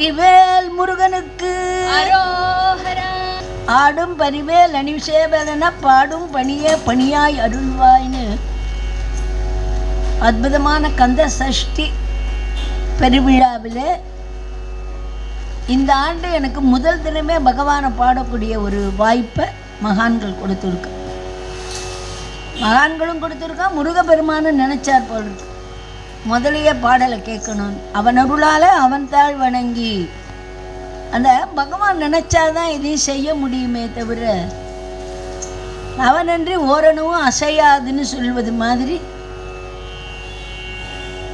வெற்றிவேல் முருகனுக்கு. ஆடும் பரிவேல் அணிசேவலன பாடும் பணியே பணியாய் அருள்வாய்னு. அற்புதமான கந்த சஷ்டி பெருவிழாவில் இந்த ஆண்டு எனக்கு முதல் தினமே பகவானை பாடக்கூடிய ஒரு வாய்ப்பை மகான்கள் கொடுத்துருக்க. மகான்களும் கொடுத்துருக்கா முருகப்பெருமானும் நினைச்சார் போல் இருக்கு. முதலிய பாடலை கேட்கணும். அவன் அருளால அவன் தாழ் வணங்கி. அந்த பகவான் நினைச்சாதான் இதையும் செய்ய முடியுமே தவிர அவனன்றி ஓரணவும் அசையாதுன்னு சொல்வது மாதிரி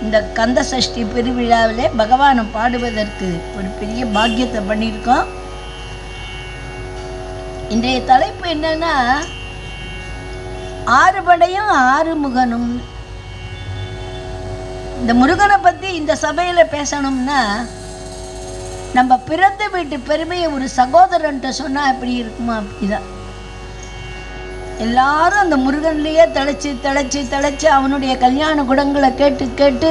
இந்த கந்த சஷ்டி பெருவிழாவிலே பகவானை பாடுவதற்கு ஒரு பெரிய பாக்கியத்தை பண்ணியிருக்கோம் இன்றைய தலைப்பு என்னன்னா ஆறுபடையும் ஆறுமுகனும் ஆறு முகனும் இந்த முருகனை பற்றி இந்த சபையில் பேசணும்னா நம்ம பிறந்த வீட்டு பெருமையை ஒரு சகோதரன்ட்ட சொன்னால் எப்படி இருக்குமா அப்படிதான். எல்லாரும் அந்த முருகன்லேயே திளைச்சி திளைச்சி திளைச்சி அவனுடைய கல்யாண குணங்களை கேட்டு கேட்டு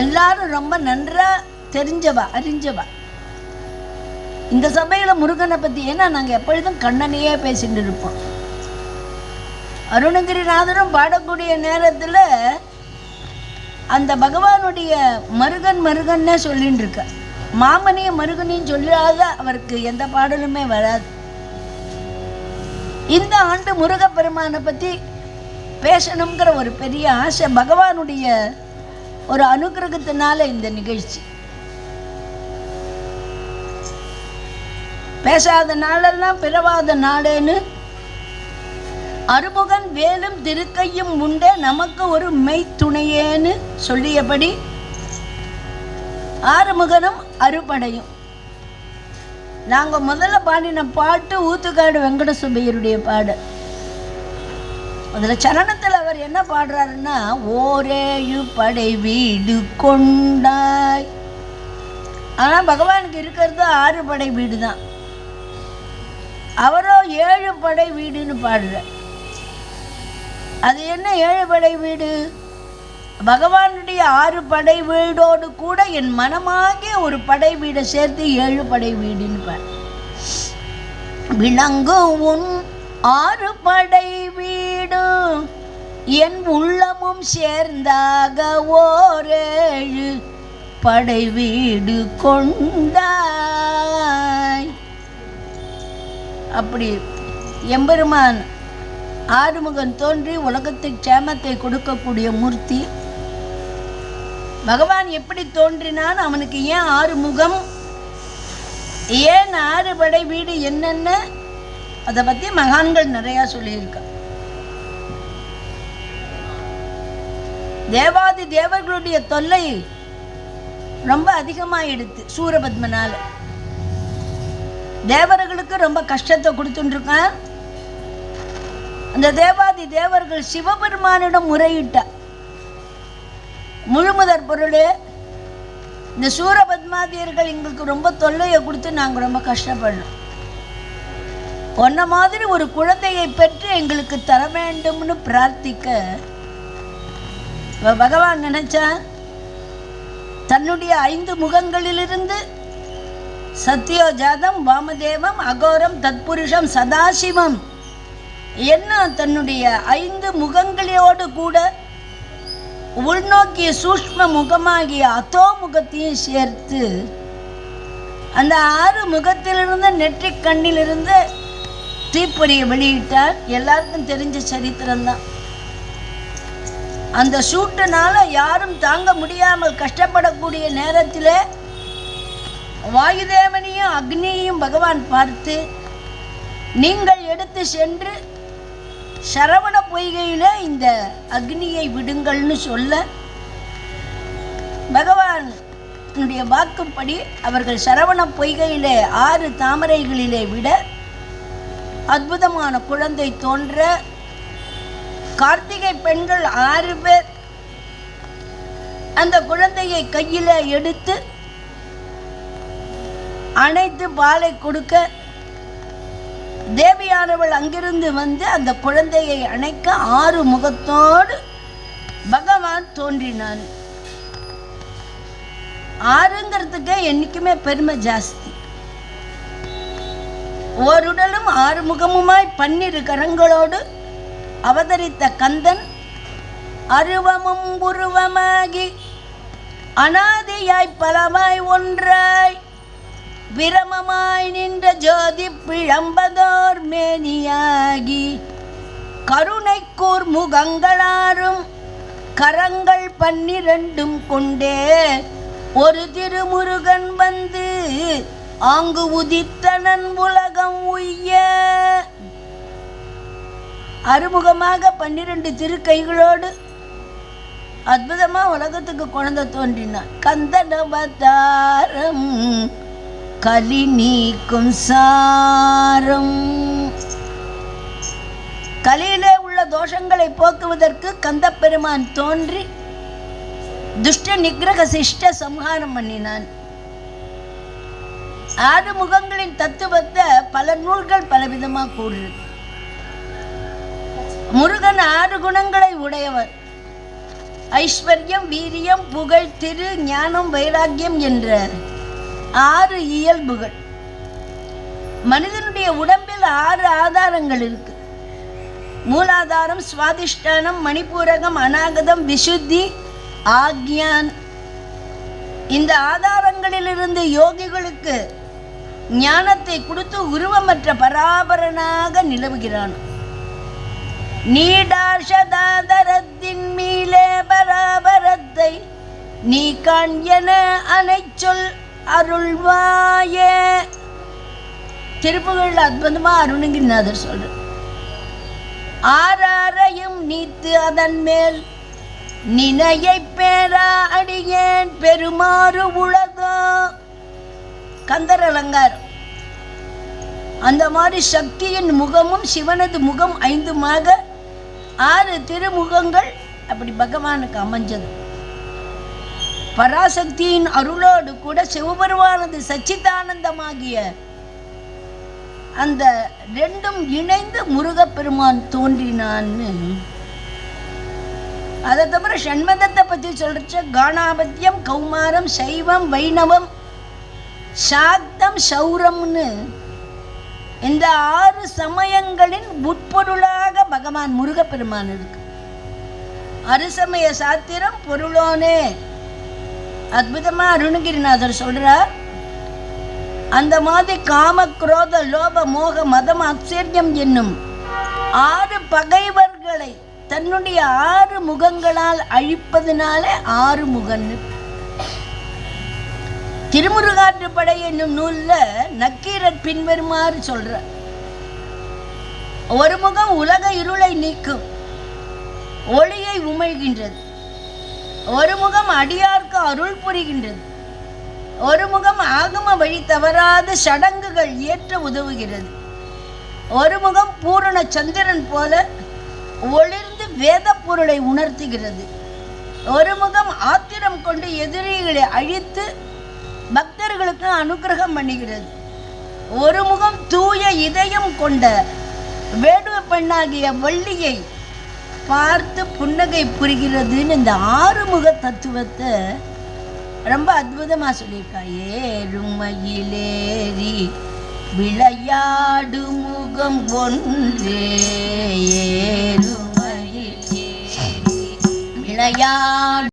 எல்லாரும் ரொம்ப நன்றாக தெரிஞ்சவா அறிஞ்சவா. இந்த சபையில் முருகனை பற்றி ஏன்னா நாங்கள் எப்பொழுதும் கண்ணனையே பேசிட்டு இருப்போம். அருணகிரிநாதரும் பாடக்கூடிய நேரத்தில் அந்த பகவானுடைய மருகன் மருகன்னே சொல்லின்னு இருக்க. மாமனியும் மருகனையும் சொல்லாத அவருக்கு எந்த பாடலுமே வராது. இந்த ஆண்டு முருகப்பெருமானை பற்றி பேசணுங்கிற ஒரு பெரிய ஆசை பகவானுடைய ஒரு அனுகிரகத்தினால இந்த நிகழ்ச்சி. பேசாத நாளெல்லாம் பிறவாத நாடுன்னு அறுமுகன் வேலும் திருக்கையும் உண்டே நமக்கு ஒரு மெய்த்துணையேன்னு சொல்லியபடி ஆறுமுகனும் அறுபடையும். நாங்கள் முதல்ல பாடின பாட்டு ஊத்துக்காடு வெங்கட சுப்பையருடைய பாடு. அதில் சரணத்தில் அவர் என்ன பாடுறாருன்னா ஓரேயு படை வீடு கொண்டாய். ஆனால் பகவானுக்கு இருக்கிறது ஆறு படை வீடு தான் அவரோ ஏழு படை வீடுன்னு பாடுறார். அது என்ன ஏழு படை வீடு? பகவானுடைய ஆறு படை வீடோடு கூட என் மனமாகிய ஒரு படை வீடை சேர்த்து ஏழு படை வீடுன்னு விளங்கும் உன் ஆறு படை வீடும் என் உள்ளமும் சேர்ந்தாக ஓரேழு படை வீடு கொண்டாய். அப்படி எம்பெருமான் ஆறுமுகன் தோன்றி உலகத்தை சேமத்தை கொடுக்கக்கூடிய மூர்த்தி. பகவான் எப்படி தோன்றினான்? அவனுக்கு ஏன் ஆறு முகம் ஏன் ஆறு படை வீடு என்னென்ன? அதை பற்றி மகான்கள் நிறையா சொல்லியிருக்கா தேவாதி தேவர்களுடைய தொல்லை ரொம்ப அதிகமாகிடுது சூரபத்மனால். தேவர்களுக்கு ரொம்ப கஷ்டத்தை கொடுத்துட்டுருக்கான் அந்த தேவாதி தேவர்கள் சிவபெருமானிடம் முறையிட்ட முழுமுதற் பொருள் இந்த சூரபத்மாதியர்கள் எங்களுக்கு ரொம்ப தொல்லையை கொடுத்து நாங்கள் ரொம்ப கஷ்டப்படணும். உன்ன மாதிரி ஒரு குழந்தையை பெற்று எங்களுக்கு தர வேண்டும்னு பிரார்த்திக்க பகவான் நினைச்சா தன்னுடைய ஐந்து முகங்களிலிருந்து சத்யோஜாதம் வாமதேவம் அகோரம் தத்புருஷம் சதாசிவம் என்ன தன்னுடைய ஐந்து முகங்களோடு கூட உள்நோக்கிய சூஷ்ம முகமாகிய அதோ முகத்தையும் சேர்த்து அந்த ஆறு முகத்திலிருந்து நெற்றி கண்ணிலிருந்து தீப்பொறியை வெளியிட்டார். எல்லாருக்கும் தெரிஞ்ச சரித்திரம்தான் அந்த சூட்டுனால யாரும் தாங்க முடியாமல் கஷ்டப்படக்கூடிய நேரத்தில் வாயுதேவனையும் அக்னியையும் பகவான் பார்த்து நீங்கள் எடுத்து சென்று சரவண பொய்கையில் இந்த அக்னியை விடுங்கள்னு சொல்ல பகவானுடைய வாக்குப்படி அவர்கள் சரவண பொய்கையிலே ஆறு தாமரைகளிலே விட அற்புதமான குழந்தை தோன்ற கார்த்திகை பெண்கள் ஆறு பேர் அந்த குழந்தையை கையில் எடுத்து அணைத்து பாலை கொடுக்க தேவியானவள் அங்கிருந்து வந்து அந்த குழந்தையை அணைக்க ஆறு முகத்தோடு பகவான் தோன்றினான். ஆறுங்கிறதுக்கே என்றைக்குமே பெருமை ஜாஸ்தி. ஓருடலும் ஆறு முகமுமாய் பன்னிரு கரங்களோடு அவதரித்த கந்தன் அருவமும் உருவமாகி அனாதியாய் பலமாய் ஒன்றாய் விரமமாய் நின்ற ஜோதி பிழம்பதோர் மேனியாகி கருணைக்கூர் முகங்களாரும் கரங்கள் பன்னிரண்டும் கொண்டே ஒரு திருமுருகன் வந்து ஆங்கு உதித்தனன் உலகம் உய்ய. அறுமுகமாக பன்னிரண்டு திருக்கைகளோடு அற்புதமா உலகத்துக்கு குழந்தை தோன்றினான் கந்தனவதாரம் கலி நீக்கும் சாரம். கலியிலே உள்ள தோஷங்களை போக்குவதற்கு கந்தப்பெருமான் தோன்றி துஷ்ட நிகிரக சிஷ்ட சம்ஹாரம் பண்ணினான். ஆறு முகங்களின் தத்துவத்தை பல நூல்கள் பலவிதமா கூறுது முருகன் ஆறு குணங்களை உடையவர். ஐஸ்வர்யம் வீரியம் புகழ் திரு ஞானம் வைராக்கியம் என்ற ஆறு இயல்புகள். மனிதனுடைய உடம்பில் ஆறு ஆதாரங்கள் இருக்கு. மூலாதாரம் சுவாதிஷ்டானம் மணிப்பூரகம் அநாகதம் விசுத்தி ஆக்யான் இந்த ஆதாரங்களிலிருந்து யோகிகளுக்கு ஞானத்தை கொடுத்து உருவமற்ற பராபரனாக நிலவுகிறான். நீடாஷதாதரத்தின் மீளே பராபரத்தை நீ காண் என அனைச்சொல் அருள்வாயே. திருப்புகழ் அற்புதமா அருணகிரிநாதர் சொல்ற ஆறாரையும் நீத்து அதன் மேல் நினையை பேரா அடியேன் பெருமாறு உலகோ. கந்தர் அலங்காரம். அந்த மாதிரி சக்தியின் முகமும் சிவனது முகம் ஐந்துமாக ஆறு திருமுகங்கள் அப்படி பகவானுக்கு அமைஞ்சது. பராசக்தியின் அருளோடு கூட சிவபெருமானது சச்சிதானந்தமாகிய அந்த ரெண்டும் இணைந்து முருகப்பெருமான் தோன்றினான்னு. அதை தவிர ஷண்மதத்தை பற்றி சொல்றச்ச காணாபத்தியம் கௌமாரம் சைவம் வைணவம் சாக்தம் சௌரம்னு இந்த ஆறு சமயங்களின் உட்பொருளாக பகவான் முருகப்பெருமான் இருக்கு. அருசமய சாத்திரம் பொருளோனே. அற்புதமா அருணகிரிநாதர் சொல்றார் அந்த மாதிரி காம குரோத லோப மோக மதம் ஆச்சரியம் என்னும் ஆறு பகைவர்களை தன்னுடைய ஆறு முகங்களால் அழிப்பதனாலே ஆறு முகன்னு திருமுருகாற்றுப்படை என்னும் நூல்ல நக்கீரர் பின்வருமாறு சொல்ற ஒரு முகம் உலக இருளை நீக்கும் ஒளியை உமிழ்கின்றது. ஒரு முகம் அடியார்க்கு அருள் புரிகின்றது. ஒரு முகம் ஆகம வழி தவறாத சடங்குகள் இயற்ற உதவுகிறது. ஒரு முகம் பூரண சந்திரன் போல ஒளிர்ந்து வேத பொருளை உணர்த்துகிறது. ஒரு முகம் ஆத்திரம் கொண்டு எதிரிகளை அழித்து பக்தர்களுக்கு அனுக்கிரகம் பண்ணுகிறது. ஒரு முகம் தூய இதயம் கொண்ட வேடுவ பெண்ணாகிய வள்ளியை பார்த்து புன்னகை புரிகிறதுன்னு இந்த ஆறுமுக தத்துவத்தை ரொம்ப அற்புதமாக சொல்லியிருக்கா ஏறுமையிலேறி விளையாடு முகம் ஒன்றே. ஏறுமையிலேறி விளையாடு